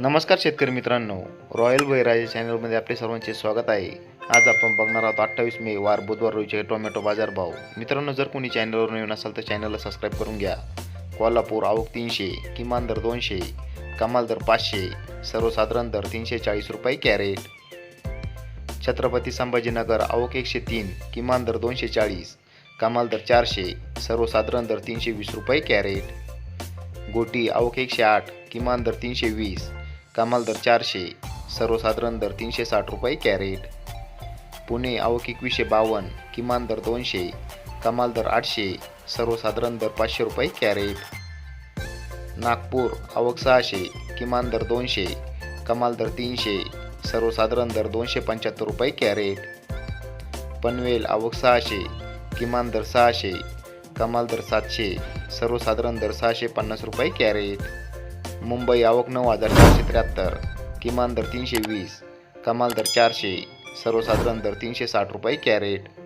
नमस्कार शेतकरी मित्रांनो. रॉयल वैराज चॅनलमध्ये आपले सर्वांचे स्वागत आहे. आज आपण बघणार आहोत अठ्ठावीस मे वार बुधवार रोजीचे टोमॅटो बाजारभाव मित्रांनो जर कोणी चॅनलवर नवीन असाल तर चॅनलला सबस्क्राईब करून घ्या. कोल्हापूर आवक तीनशे किमान दर दोनशे कमाल दर पाचशे सर्वसाधारण दर तीनशे चाळीस रुपये कॅरेट. छत्रपती संभाजीनगर आवक एकशे तीन किमान दर दोनशे चाळीस कमाल दर चारशे सर्वसाधारण दर तीनशे वीस रुपये कॅरेट. गोटी आवक एकशे आठ किमान दर तीनशे वीस कमाल दर चारशे सर्वसाधारण दर तीनशे साठ रुपये कॅरेट. पुणे आवक एकवीसशे बावन्न किमान दर दोनशे कमाल दर आठशे सर्वसाधारण दर पाचशे रुपये कॅरेट. नागपूर आवक सहाशे किमान दर दोनशे कमाल दर तीनशे सर्वसाधारण दर दोनशे पंच्याहत्तर रुपये कॅरेट. पनवेल आवक सहाशे किमान दर सहाशे कमाल दर सातशे सर्वसाधारण दर सहाशे पन्नास रुपये कॅरेट. मुंबई आवक नऊ हजार चारशे त्र्याहत्तर. किमान दर तीनशे वीस. कमाल दर चारशे. सर्वसाधारण दर तीनशे साठ रुपये कॅरेट.